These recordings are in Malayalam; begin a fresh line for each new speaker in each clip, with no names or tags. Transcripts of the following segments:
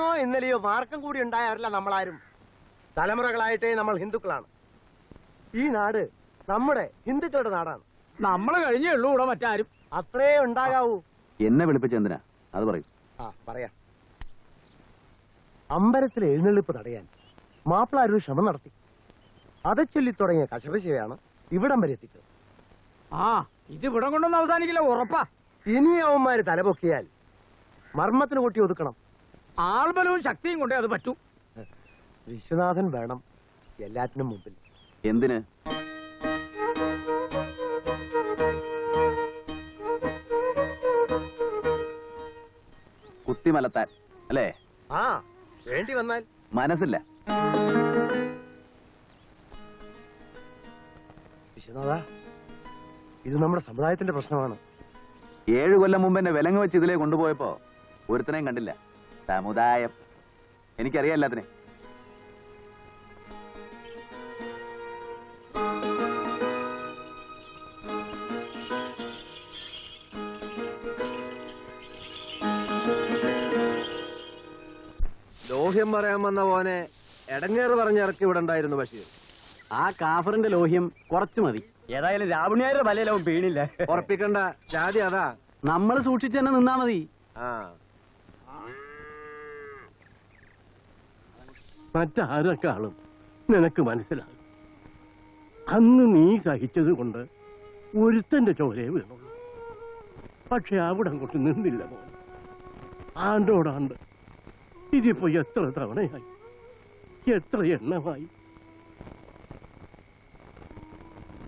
ഇന്നോ ഇന്നലെയോ മാർക്കം കൂടി ഉണ്ടായവരല്ല നമ്മളാരും. തലമുറകളായിട്ടേ നമ്മൾ ഹിന്ദുക്കളാണ്. ഈ നാട് നമ്മുടെ ഹിന്ദുക്കളുടെ നാടാണ്.
നമ്മൾ കഴിഞ്ഞേ ഉള്ളൂ ഇവിടെ മറ്റാരും.
അത്രേ ഉണ്ടാകാവൂ.
എന്നെ വിളിപ്പിച്ച എന്തിനാ? അത് പറയൂ.
ആ പറയാം. അമ്പലത്തിലെ എഴുന്നള്ളിപ്പ് തടയാൻ മാപ്പിളാരൊരു ശ്രമം നടത്തി. അത് ചൊല്ലി തുടങ്ങിയ കശപശയാണ് ഇവിടം വരെ എത്തിച്ചത്.
ആ ഇത് ഇവിടം കൊണ്ടൊന്നും അവസാനിക്കില്ല ഉറപ്പാ.
ഇനി അവന്മാര് തലപൊക്കിയാൽ മർമ്മത്തിന് കൂട്ടി ഒതുക്കണം.
ആൾബലവും ശക്തിയും കൊണ്ടേ അത് പറ്റൂ.
വിശ്വനാഥൻ വേണം എല്ലാറ്റിനും മുമ്പിൽ.
എന്തിന്? കുത്തിമലത്താൻ അല്ലേ?
ആ വേണ്ടി വന്നാൽ.
മനസ്സില്ല.
വിശ്വനാഥ ഇത് നമ്മുടെ സമുദായത്തിന്റെ പ്രശ്നമാണ്.
ഏഴു കൊല്ലം മുമ്പ് എന്നെ വിലങ്ങ് വെച്ച് ഇതിലേ കൊണ്ടുപോയപ്പോ ഒരുത്തനെയും കണ്ടില്ല. സമുദായം. എനിക്കറിയാം അതിനെ
ലോഹ്യം പറയാൻ വന്ന പോനെ എടങ്ങേറ് പറഞ്ഞിറക്കി ഇവിടെ ഉണ്ടായിരുന്നു ബഷീർ.
ആ കാഫറിന്റെ ലോഹ്യം കുറച്ചു മതി. ഏതായാലും രാവണിയാരുടെ വലയിലാവും വീണില്ല.
ഉറപ്പിക്കണ്ട ജാതി അതാ.
നമ്മൾ സൂക്ഷിച്ചു തന്നെ നിന്നാ മതി.
ആ.
മറ്റാരെക്കാളും നിനക്ക് മനസ്സിലാകും. അന്ന് നീ സഹിച്ചത് കൊണ്ട് ഒരുത്തന്റെ ചോരയെ വീണുള്ളൂ. പക്ഷെ അവിടെ അങ്ങോട്ട് നിന്നില്ല ആണ്ടോടാണ്ട് ഇതിപ്പോ എത്ര തവണയായി? എത്ര എണ്ണമായി?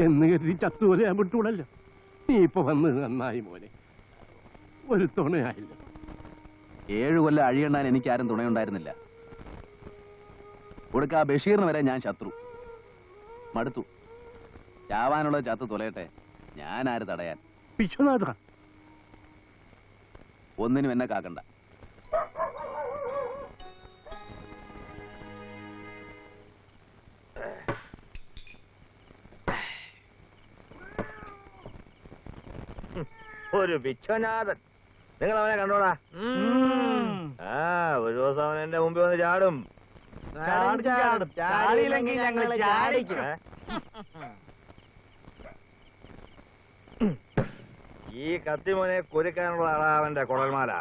എന്ന് കരുതി ചത്തുപോലെ ഞാൻ വിട്ടൂടല്ല നീ ഇപ്പൊ വന്ന് നന്നായി മോനെ. ഒരു തുണയായില്ല.
ഏഴു കൊല്ലം അഴിയണ്ണാൻ എനിക്കാരും തുണയുണ്ടായിരുന്നില്ല. ഒടുക്ക ആ ബഷീറിന് വരെ ഞാൻ ശത്രു. മടുത്തു. ചാവാനുള്ള ചത്ത് തുലയട്ടെ. ഞാൻ ആര് തടയാൻ?
വിശ്വനാഥ
ഒന്നിനും എന്നെ കാക്കണ്ട.
ഒരു വിശ്വനാഥൻ. നിങ്ങൾ അവനെ കണ്ടോടാ ആ ഒരു ദിവസം അവൻ എന്റെ മുമ്പിൽ വന്ന് ചാടും.
ചാടും, ചാടും. ചാടിയില്ലെങ്കിൽ ഞങ്ങൾ ചാടിക്കും.
ഈ കത്തിമോനെ കുരുക്കാനുള്ള ആളാവന്റെ കുടൽമാല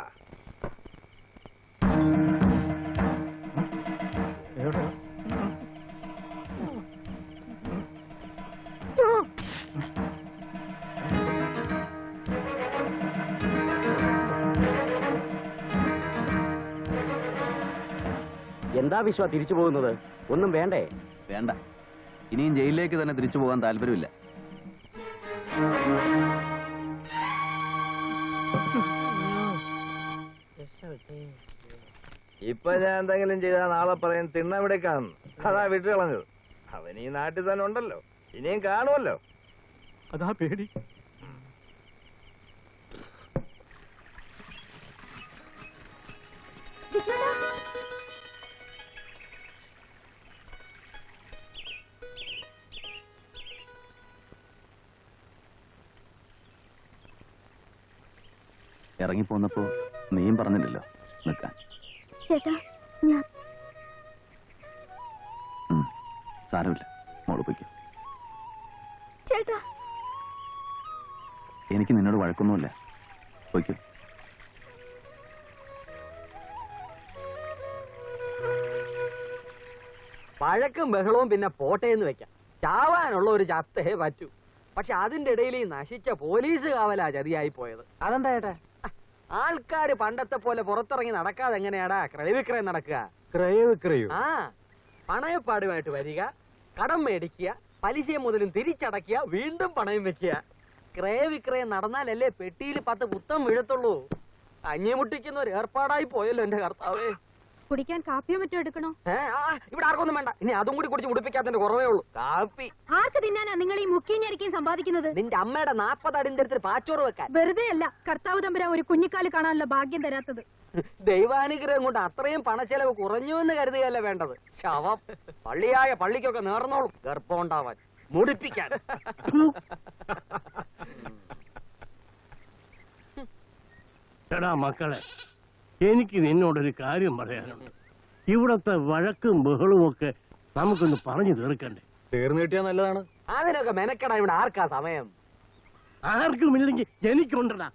എന്താ വിശ്വ തിരിച്ചു പോകുന്നത്? ഒന്നും വേണ്ടേ?
വേണ്ട. ഇനിയും ജയിലിലേക്ക് തന്നെ തിരിച്ചു പോകാൻ താല്പര്യമില്ല.
ഇപ്പൊ ഞാൻ എന്തെങ്കിലും ചെയ്താൽ നാളെ പറയും കാണും അതാ വിട്ടു കളഞ്ഞത് അവൻ ഈ നാട്ടിൽ തന്നെ ഉണ്ടല്ലോ. ഇനിയും കാണുമല്ലോ.
അതാ പേടി.
ഇറങ്ങിപ്പോന്നപ്പോ നീയും പറഞ്ഞില്ലല്ലോ നിൽക്കാൻ.
ചേട്ടാ ഞാൻ
സാരമില്ല. മോൾ പൊയ്ക്കോ.
ചേട്ടാ.
എനിക്ക് നിന്നോട് വഴക്കൊന്നുമില്ല. പൊയ്ക്കോ.
പഴക്കും ബഹളവും പിന്നെ പോട്ടെ എന്ന് വെക്കാം. ചാവാനുള്ള ഒരു ചത്തേ പറ്റൂ. പക്ഷെ അതിന്റെ ഇടയിൽ ഈ നശിച്ച പോലീസ് കാവലാ ചതിയായി പോയത്. അതെന്താ ഏട്ടാ ആൾക്കാര് പണ്ടത്തെ പോലെ പുറത്തിറങ്ങി നടക്കാതെ എങ്ങനെയാടാ? ക്രയവിക്രയം നടക്കുക.
ക്രയവിക്രയോ.
ആ. പണയപ്പാടുമായിട്ട് വരിക കടം മേടിക്കുക പലിശയും മുതലും തിരിച്ചടക്കുക വീണ്ടും പണയം വെക്കുക. ക്രയവിക്രയം നടന്നാലല്ലേ പെട്ടിയിൽ പത്ത് പുത്തം വീഴത്തുള്ളൂ. അഞ്ഞിമുട്ടിക്കുന്ന ഒരു ഏർപ്പാടായി പോയല്ലോ എന്റെ കർത്താവേ.
കുടിക്കാൻ കാപ്പിയോ മറ്റോ എടുക്കണോ?
ആ, ഇവിടെ ആർക്കൊന്നും വേണ്ട. ഇനി അതും കൂടി കുടിച്ച് ഉടുപ്പിക്കാത്തതിന്റെ കുറവേ ഉള്ളൂ. കാപ്പി.
ആർക്ക് തിന്നാനാ നിങ്ങൾ ഈ മുക്കിയും ഞെരിക്കും സമ്പാദിക്കുന്നത്?
നിന്റെ അമ്മയുടെ നാപ്പത് അടിന്റെ അടുത്ത് പാച്ചോറ് വെക്കാൻ.
വെറുതെ അല്ല കർത്താവ് തമ്പുരാൻ ഒരു കുഞ്ഞിക്കാൽ കാണാനുള്ള ഭാഗ്യം തരാത്തത്.
ദൈവാനുഗ്രഹം കൊണ്ട് അത്രയും പണച്ചെലവ് കുറഞ്ഞു എന്ന് കരുതുകയല്ല വേണ്ടത്? ശവം. പള്ളിയായ പള്ളിക്കൊക്കെ നേർന്നോളും. ഗർഭം ഉണ്ടാവാൻ. മുടിപ്പിക്കാൻ.
മക്കളെ എനിക്ക് നിന്നോടൊരു കാര്യം പറയാനുണ്ട്. ഇവിടത്തെ വഴക്കും ബഹളവും ഒക്കെ നമുക്കൊന്ന് പറഞ്ഞു തീർക്കണ്ടേ?
തീർന്നു കിട്ടിയാ നല്ലതാണ്.
അതിനൊക്കെ മെനക്കട ഇവിടെ ആർക്കാ സമയം?
ആർക്കുമില്ലെങ്കിൽ എനിക്കുണ്ടടാ.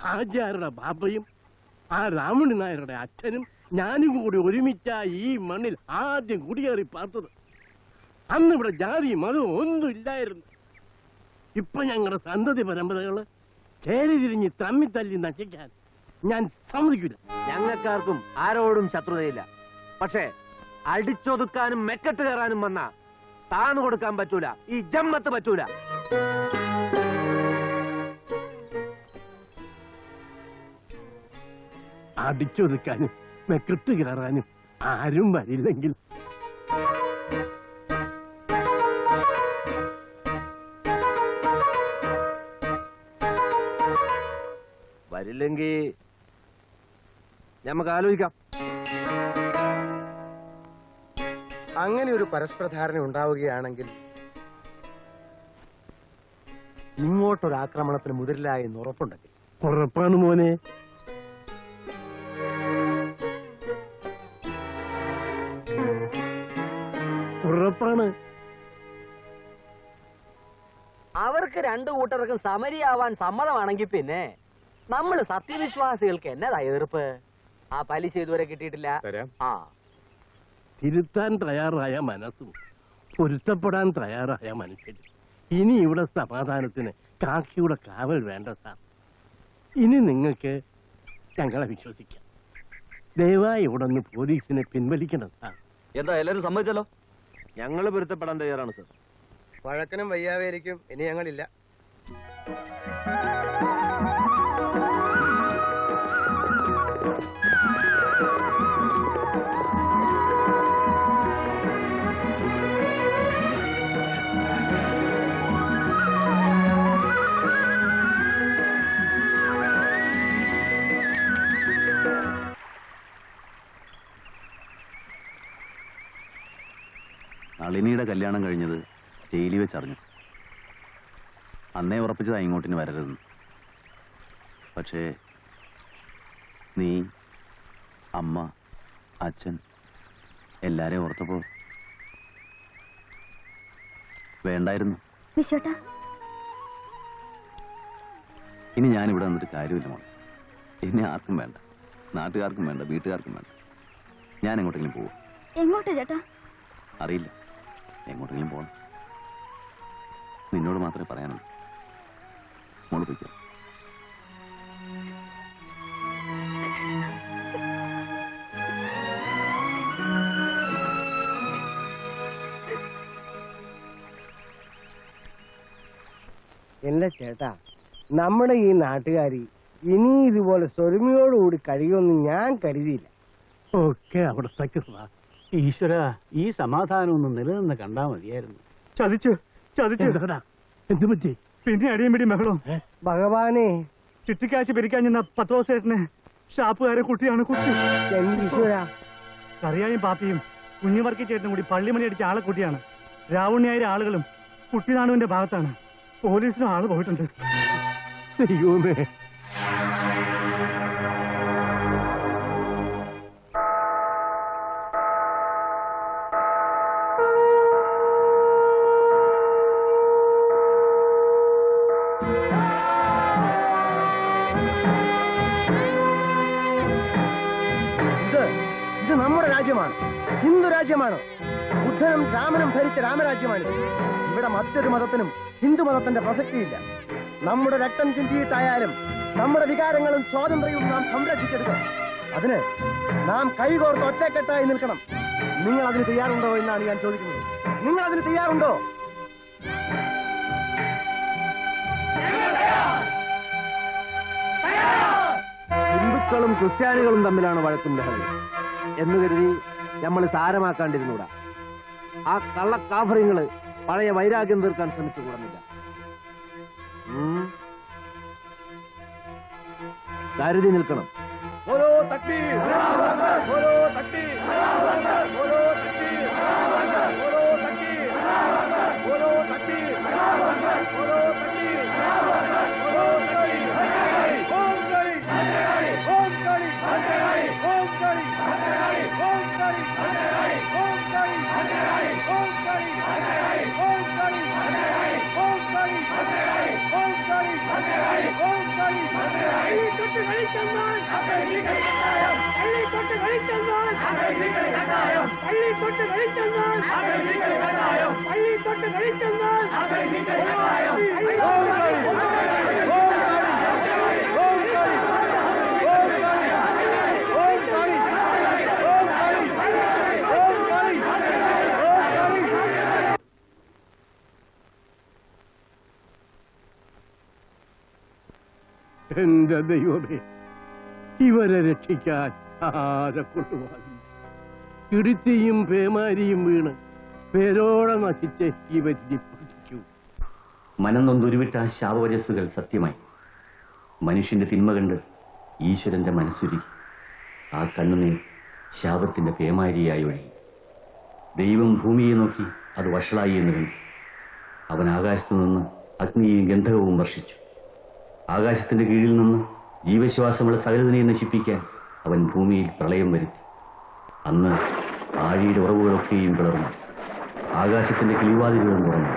ആചാരുടെ ബാബയും ആ രാമണി നായരുടെ അച്ഛനും ഞാനും കൂടി ഒരുമിച്ച ഈ മണ്ണിൽ ആദ്യം കുടിയേറി പാർത്തത്. അന്ന് ഇവിടെ ജാതിയും മതവും ഒന്നും ഇല്ലായിരുന്നു. ഇപ്പൊ ഞങ്ങളുടെ സന്തതി പരമ്പരകൾ ചേരി തിരിഞ്ഞ് തമ്മിത്തല്ലി നശിക്കാൻ ഞാൻ സമ്മതിക്കില്ല
ഞങ്ങൾക്കാർക്കും ആരോടും ശത്രുതയില്ല. പക്ഷേ അടിച്ചൊതുക്കാനും മെക്കെട്ട് കയറാനും വന്ന താന്നു കൊടുക്കാൻ പറ്റൂല. ഈ ജമ്മത്ത് പറ്റൂല.
അടിച്ചൊതുക്കാനും മെക്കെട്ട് കയറാനും ആരും വരില്ലെങ്കിൽ
വരില്ലെങ്കി നമുക്ക് ആലോചിക്കാം
അങ്ങനെ ഒരു പരസ്പര ധാരണ ഉണ്ടാവുകയാണെങ്കിൽ
ഇങ്ങോട്ടൊരു ആക്രമണത്തിന് മുതിരില്ല എന്ന് ഉറപ്പുണ്ടെങ്കിൽ.
ഉറപ്പാണ് മോനെ. ഉറപ്പാണ്.
അവർക്ക് രണ്ടു കൂട്ടർക്കും സമരിയാവാൻ സമ്മതമാണെങ്കിൽ പിന്നെ നമ്മൾ സത്യവിശ്വാസികൾക്ക് എന്നതാ എതിർപ്പ്? ആ പലിശ ഇതുവരെ കിട്ടിയിട്ടില്ല. ആ.
തിരുത്താൻ തയ്യാറായ മനസ്സും പൊരുത്തപ്പെടാൻ തയ്യാറായ മനുഷ്യൻ ഇനി ഇവിടെ സമാധാനത്തിന് കാക്കിയുടെ കാവൽ വേണ്ട സാർ. ഇനി നിങ്ങൾക്ക് ഞങ്ങളെ വിശ്വസിക്കാം. ദയവായി ഇവിടെ നിന്ന് പോലീസിനെ പിൻവലിക്കണം സാർ.
എന്താ എല്ലാരും സമ്മതിച്ചല്ലോ?
ഞങ്ങൾ പൊരുത്തപ്പെടാൻ തയ്യാറാണ് സർ.
വഴക്കനും വയ്യാവേരിക്കും ഇനി ഞങ്ങളില്ല.
നളിനിയുടെ കല്യാണം കഴിഞ്ഞത് ജയിലിൽ വെച്ചറിഞ്ഞു. അന്നേ ഉറപ്പിച്ചതാ ഇങ്ങോട്ടിന് വരരുതെന്ന്. പക്ഷേ നീ അമ്മ അച്ഛൻ എല്ലാരെയും ഓർത്തപ്പോ വേണ്ടായിരുന്നു. ഇനി ഞാനിവിടെ വന്നിട്ട് കാര്യമില്ല മോളെ. ഇനി ആർക്കും വേണ്ട. നാട്ടുകാർക്കും വേണ്ട വീട്ടുകാർക്കും വേണ്ട. ഞാൻ എങ്ങോട്ടെങ്കിലും പോവും?
എങ്ങോട്ടാ ചേട്ടാ?
അറിയില്ല. എങ്ങോട്ടെങ്കിലും പോകണം നിന്നോട് മാത്രമേ പറയാനുള്ളൂ. മോൾ പോയിക്കോ.
എന്റെ ചേട്ടാ നമ്മുടെ ഈ നാട്ടുകാരി ഇനി ഇതുപോലെ സ്വരുമയോടുകൂടി കഴിയുമെന്ന് ഞാൻ കരുതിയില്ല.
ഒക്കെ അവിടത്തേക്ക് സാർ
ഈശ്വര ഈ സമാധാനം ഒന്ന് നിലനിന്ന് കണ്ടാ മതിയായിരുന്നു.
ചതിച്ചു ചതിച്ചു എന്താ? പറ്റി?
പിന്നെ അടിയും പിടി ബഹളവും
ഭഗവാനെ.
ചുറ്റിക്കാഴ്ച പിരിക്കാൻ ചെന്ന പത്തോസേട്ടന് ഷാപ്പുകാരെ കുട്ടിയാണ് കുട്ടി. കറിയായും പാപ്പിയും കുഞ്ഞുവർക്കി ചേട്ടനും കൂടി പള്ളിമണി അടിച്ച ആളെ കുട്ടിയാണ്. രാവണ്യായ ആളുകളും കുട്ടിനാണുവിന്റെ ഭാഗത്താണ്. പോലീസിനും ആൾ പോയിട്ടുണ്ട്.
രാജ്യമാണ്. ഹിന്ദു രാജ്യമാണ്. ബുദ്ധനും രാമനും ഭരിച്ച രാമരാജ്യമാണ്. ഇവിടെ മറ്റൊരു മതത്തിനും ഹിന്ദു മതത്തിന്റെ പ്രസക്തിയില്ല. നമ്മുടെ രക്തം ചിന്തിയിട്ടായാലും നമ്മുടെ വികാരങ്ങളും സ്വാതന്ത്ര്യവും നാം സംരക്ഷിച്ചെടുക്കണം. അതിന് നാം കൈകോർത്ത് ഒറ്റക്കെട്ടായി നിൽക്കണം. നിങ്ങൾ അതിന് തയ്യാറുണ്ടോ എന്നാണ് ഞാൻ ചോദിക്കുന്നത്. നിങ്ങൾ അതിന് തയ്യാറുണ്ടോ? ഹിന്ദുക്കളും ക്രിസ്ത്യാനികളും തമ്മിലാണ് വഴക്കും ബഹളം എന്ന് കരുതി നമ്മൾ സാരമാക്കാണ്ടിരുന്നൂടാ. ആ കള്ളക്കാഫറിങ്ങൾ പഴയ വൈരാഗ്യം തീർക്കാൻ ശ്രമിച്ചു കൂടുന്നില്ല കരുതി നിൽക്കണം. ഓരോ തട്ടി. ഓരോ തട്ടി. ഓരോ തട്ടി. ഓരോ തട്ടി. ഓരോ തട്ടി. ഓരോ തട്ടി.
എന്റെ ദൈവമേ ഇവരെ രക്ഷിക്കാൻ ആരെ കൊണ്ടുപോകും ചുരുത്തിയും പേമാരിയും വീണ് പേരോടെ നശിച്ച് ഇവരി പഠിക്കൂ
മനം ഉരുവിട്ട ആ ശാപവരസ്സുകൾ സത്യമായി. മനുഷ്യന്റെ തിന്മ കണ്ട് ഈശ്വരന്റെ മനസ്സുരി ആ കണ്ണുനീർ ശാപത്തിന്റെ പേമാരിയായി ഒഴുകി. ദൈവം ഭൂമിയെ നോക്കി അത് വഷളായി എന്ന് കണ്ടു. അവൻ ആകാശത്തു നിന്ന് അഗ്നിയും ഗന്ധകവും വർഷിച്ചു. ആകാശത്തിന്റെ കീഴിൽ നിന്ന് ജീവശ്വാസമുള്ള സകലതിനെയും നശിപ്പിക്കാൻ അവൻ ഭൂമിയിൽ പ്രളയം വരുത്തി. അന്ന് ആഴിയുടെ ഉറവുകളൊക്കെയും പിളർന്നു. ആകാശത്തിന്റെ കിളിവാതിലുകളും തുറന്നു.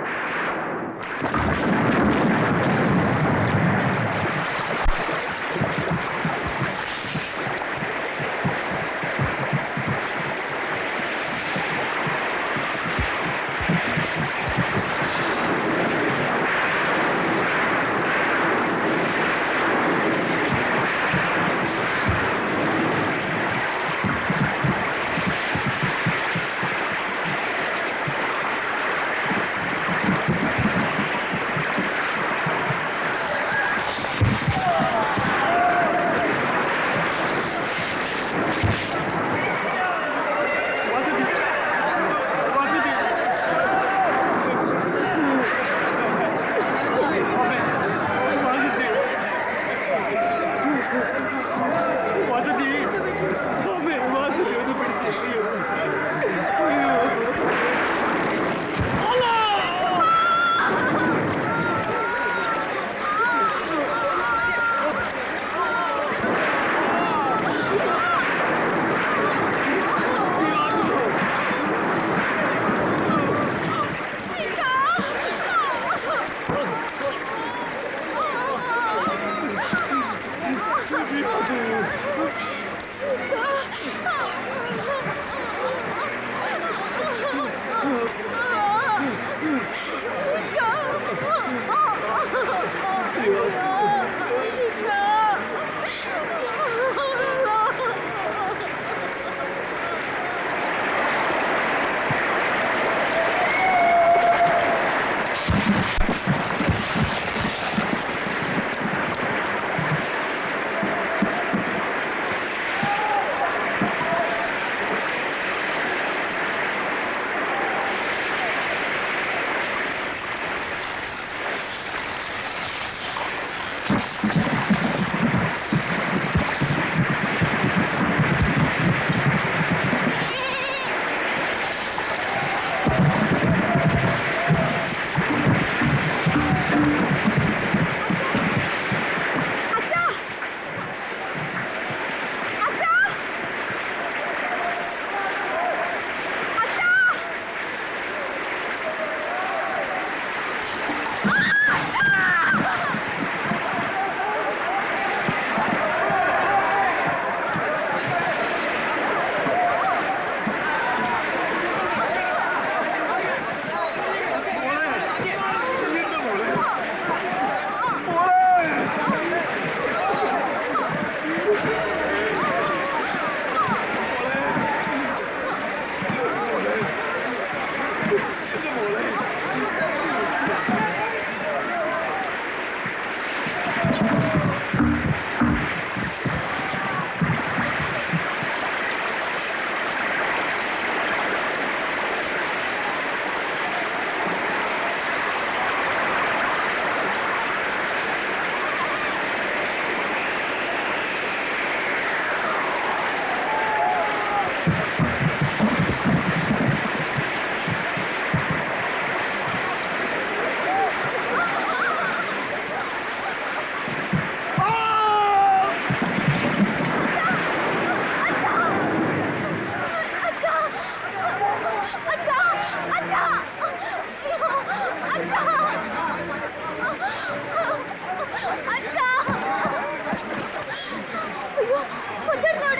我在哪儿？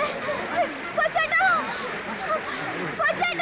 我在哪？我在哪？